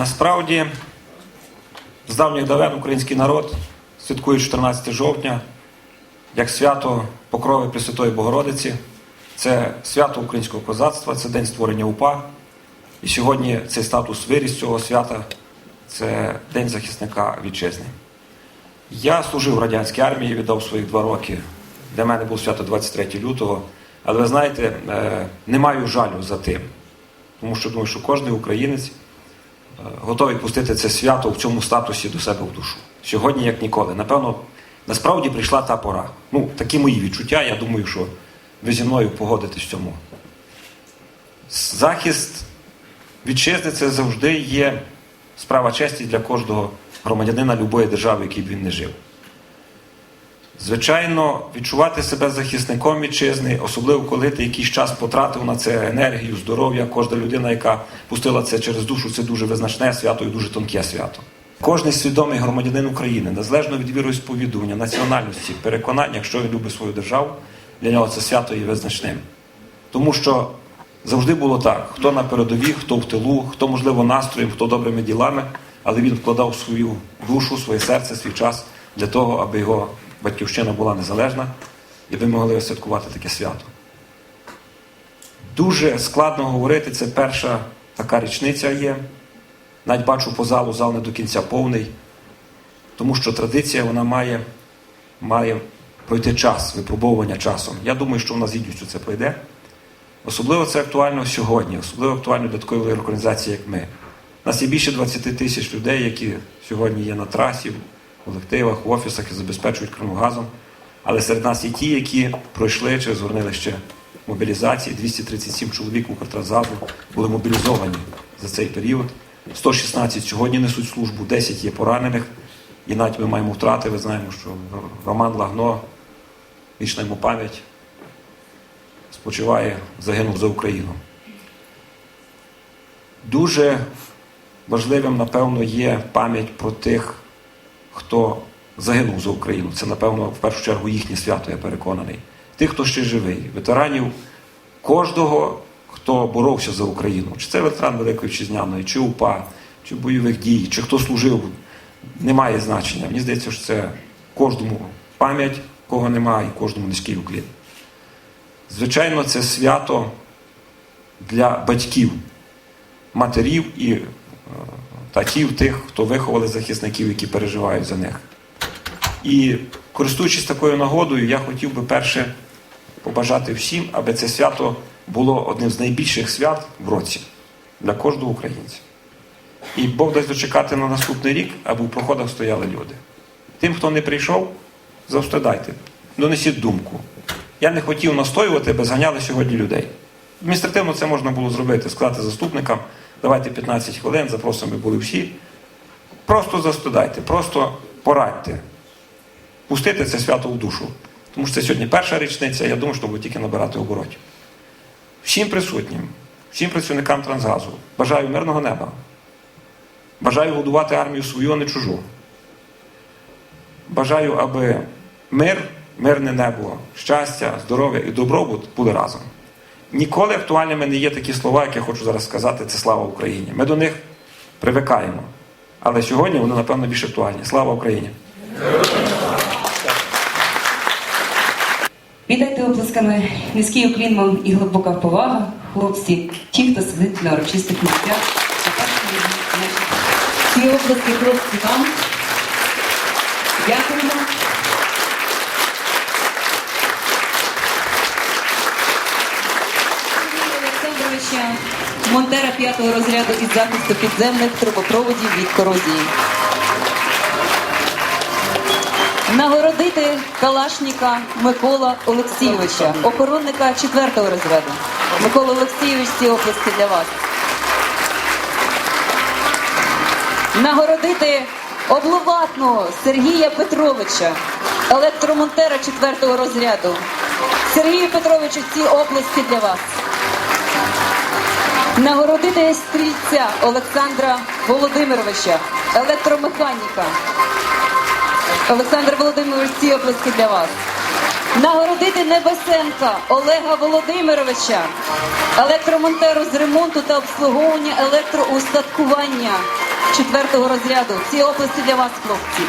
Насправді, з давніх давен український народ святкує 14 жовтня як свято Покрови Пресвятої Богородиці. Це свято українського козацтва, це день створення УПА. І сьогодні цей статус виріс цього свята це День захисника вітчизни. Я служив в радянській армії, віддав своїх два роки. Для мене був свято 23 лютого. Але ви знаєте, е, не маю жалю за тим, тому що думаю, що кожен українець готовий пустити це свято в цьому статусі до себе в душу. Сьогодні, як ніколи. Напевно, насправді прийшла та пора. Ну, такі мої відчуття. Я думаю, що ви зі мною погодитесь в цьому. Захист вітчизни це завжди є справа честі для кожного громадянина любої держави, в якій б він не жив. Звичайно, відчувати себе захисником вітчизни, особливо коли ти якийсь час потратив на це енергію, здоров'я, кожна людина, яка пустила це через душу, це дуже визначне свято і дуже тонке свято. Кожний свідомий громадянин України, незалежно від віросповідування, національності, переконання, якщо він любить свою державу, для нього це свято є визначним. Тому що завжди було так: хто на передовій, хто в тилу, хто, можливо, настроєм, хто добрими ділами, але він вкладав свою душу, своє серце, свій час для того, аби його батьківщина була незалежна, і ви могли святкувати таке свято. Дуже складно говорити, це перша така річниця є. Навіть бачу по залу, зал не до кінця повний, тому що традиція вона має, має пройти час, випробовування часом. Я думаю, що вона з гідністю це пройде. Особливо це актуально сьогодні, особливо актуально для такої організації, як ми. У нас є більше 20 тисяч людей, які сьогодні є на трасі, в колективах, в офісах і забезпечують Криму газом. Але серед нас є ті, які пройшли чи згорнили ще мобілізації. 237 чоловік Укртрансгазу були мобілізовані за цей період. 116 сьогодні несуть службу, 10 є поранених. І навіть ми маємо втрати. Ви знаємо, що Роман Лагно, вічна йому пам'ять, спочиває, загинув за Україну. Дуже важливим, напевно, є пам'ять про тих, хто загинув за Україну. Це, напевно, в першу чергу їхнє свято, я переконаний. Тих, хто ще живий, ветеранів кожного, хто боровся за Україну. Чи це ветеран Великої Вітчизняної, чи УПА, чи бойових дій, чи хто служив, не має значення. Мені здається, що це кожному пам'ять, кого немає, і кожному низький уклін. Звичайно, це свято для батьків, матерів і е, татів тих, хто виховали захисників, які переживають за них. І користуючись такою нагодою, я хотів би перше побажати всім, аби це свято було одним з найбільших свят в році для кожного українця. І Бог дасть дочекати на наступний рік, аби в проходах стояли люди. Тим, хто не прийшов, завжди донесіть думку. Я не хотів настоювати, аби зганяли сьогодні людей. Адміністративно це можна було зробити, сказати заступникам, давайте 15 хвилин, запросимо були всі. Просто застудайте, просто порадьте, пустити це свято в душу. Тому що це сьогодні перша річниця, я думаю, що буде тільки набирати оборотів. Всім присутнім, всім працівникам Трансгазу бажаю мирного неба. Бажаю годувати армію свою, а не чужу. Бажаю, аби мир, мирне небо, щастя, здоров'я і добробут були разом. Ніколи актуальними не є такі слова, які я хочу зараз сказати, це слава Україні. Ми до них привикаємо. Але сьогодні вони, напевно, більш актуальні. Слава Україні! Віддайте оплесками низький уклін вам і глибока повага, хлопці, ті, хто сидить на урочистих місцях. Ці оплески хлопці вам. Дякуємо. Сергія Олександровича, Монтера п'ятого розряду із захисту підземних трубопроводів від корозії. Нагородити Калашніка Микола Олексійовича, охоронника четвертого розряду. Микола Олексійович, ці оплески для вас. Нагородити обловатного Сергія Петровича, електромонтера четвертого розряду. Сергію Петровичу, ці оплески для вас. Нагородити стрільця Олександра Володимировича, електромеханіка. Олександр Володимирович, ці оплески для вас. Нагородити Небесенка Олега Володимировича, електромонтеру з ремонту та обслуговування електроустаткування. четвертого розряду. Ці оплески для вас, хлопці.